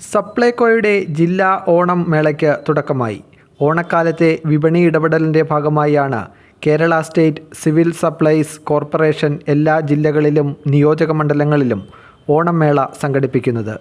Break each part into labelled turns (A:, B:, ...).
A: സപ്ലൈകോയുടെ ജില്ലാ ഓണം മേളയ്ക്ക് തുടക്കമായി. ഓണക്കാലത്തെ വിപണി ഇടപെടലിന്റെ ഭാഗമായാണ് Kerala state civil supplies corporation എല്ലാ ജില്ലകളിലും നിയോജക മണ്ഡലങ്ങളിലും ഓണമേള സംഘടിപ്പിക്കുന്നത്.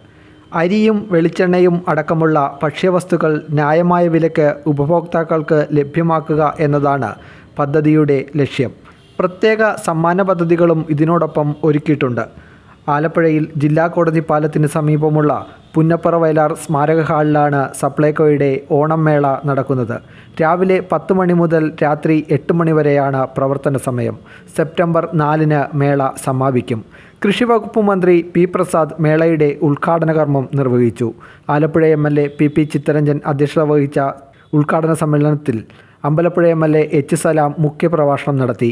A: അരിയും വെളിച്ചെണ്ണയും അടക്കമുള്ള ഭക്ഷ്യവസ്തുക്കൾ ന്യായമായ വിലയ്ക്ക് ഉപഭോക്താക്കൾക്ക് ലഭ്യമാക്കുക എന്നതാണ് പദ്ധതിയുടെ ലക്ഷ്യം. പ്രത്യേക സമ്മാന പദ്ധതികളും ഇതിനോടൊപ്പം ഒരുക്കിയിട്ടുണ്ട്. ആലപ്പുഴയിൽ ജില്ലാ കോടതി പാലത്തിന് സമീപമുള്ള പുന്നപ്പുറ വയലാർ സ്മാരക ഹാളിലാണ് സപ്ലൈകോയുടെ ഓണം മേള നടക്കുന്നത്. രാവിലെ പത്ത് മണി മുതൽ രാത്രി എട്ട് മണി വരെയാണ് പ്രവർത്തന സമയം. സെപ്റ്റംബർ നാലിന് മേള സമാപിക്കും. കൃഷി വകുപ്പ് മന്ത്രി പി പ്രസാദ് മേളയുടെ ഉദ്ഘാടന കർമ്മം നിർവഹിച്ചു. Alappuzha M L A P P Chitharanjan അധ്യക്ഷത വഹിച്ച ഉദ്ഘാടന സമ്മേളനത്തിൽ Ambalappuzha M L A H Salam മുഖ്യപ്രഭാഷണം നടത്തി.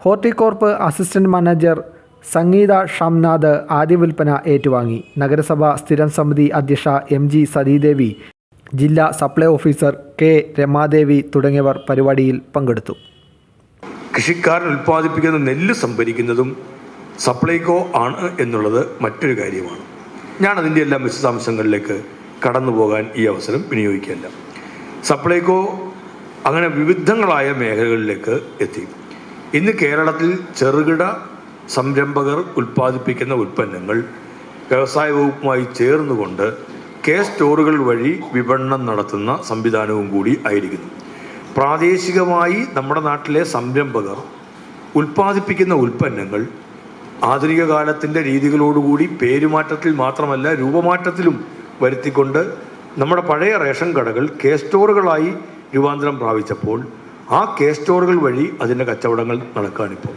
A: ഹോർട്ടികോർപ്പ് അസിസ്റ്റന്റ് മാനേജർ സംഗീത ഷംനാഥ് ആദ്യ വിൽപ്പന ഏറ്റുവാങ്ങി. നഗരസഭ സ്ഥിരം സമിതി അധ്യക്ഷ എം ജി സതീദേവി ജില്ലാ സപ്ലൈ ഓഫീസർ കെ രമാദേവി തുടങ്ങിയവർ പരിപാടിയിൽ പങ്കെടുത്തു.
B: കൃഷിക്കാരൻ ഉൽപ്പാദിപ്പിക്കുന്ന നെല്ല് സംഭരിക്കുന്നതും സപ്ലൈകോ ആണ് എന്നുള്ളത് മറ്റൊരു കാര്യമാണ്. ഞാൻ അതിന്റെ എല്ലാം വിശദാംശങ്ങളിലേക്ക് കടന്നു പോകാൻ ഈ അവസരം വിനിയോഗിക്കുകയല്ല. സപ്ലൈകോ അങ്ങനെ വിവിധങ്ങളായ മേഖലകളിലേക്ക് എത്തി. ഇന്ന് കേരളത്തിൽ ചെറുകിട സംരംഭകർ ഉൽപ്പാദിപ്പിക്കുന്ന ഉൽപ്പന്നങ്ങൾ വ്യവസായ വകുപ്പുമായി ചേർന്നുകൊണ്ട് കെ സ്റ്റോറുകൾ വഴി വിപണനം നടത്തുന്ന സംവിധാനവും കൂടി ആയിരിക്കുന്നു. പ്രാദേശികമായി നമ്മുടെ നാട്ടിലെ സംരംഭകർ ഉൽപ്പാദിപ്പിക്കുന്ന ഉൽപ്പന്നങ്ങൾ ആധുനിക കാലത്തിന്റെ രീതികളോടുകൂടി പേരുമാറ്റത്തിൽ മാത്രമല്ല രൂപമാറ്റത്തിലും വരുത്തിക്കൊണ്ട് നമ്മുടെ പഴയ റേഷൻ കടകൾ കെ സ്റ്റോറുകളായി രൂപാന്തരം പ്രാപിച്ചപ്പോൾ ആ കെ സ്റ്റോറുകൾ വഴി അതിന്റെ കച്ചവടങ്ങൾ നടക്കാനിപ്പോൾ.